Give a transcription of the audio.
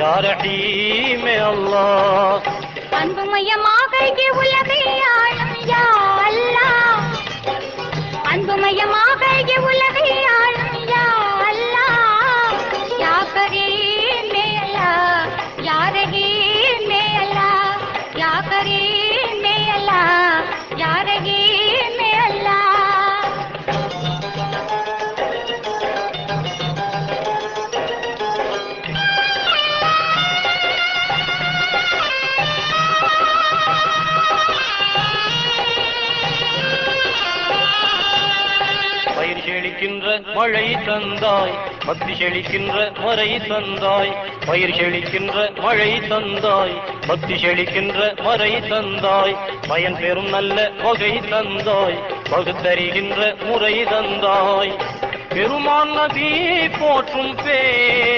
யா அல்லா அல்லாஹ் அன்புமயமாக உலகை ஆளும் யா அல்லாஹ் அன்புமயமாக உலகை ஆளும் யா அல்லா. யா கரீமே அல்லாஹ் யா ரஹீமே யா கரீமே அல்லாஹ் செழிக்கின்ற மழை தந்தாய் பக்தி செழிக்கின்ற மறை தந்தாய் பயிர் செழிக்கின்ற மழை தந்தாய் பக்தி செழிக்கின்ற மறை தந்தாய் பயன் பெறும் நல்ல வகை தந்தாய் பகுத்தறிகின்ற முறை தந்தாய். பெருமான் நபி போற்றும் பேர்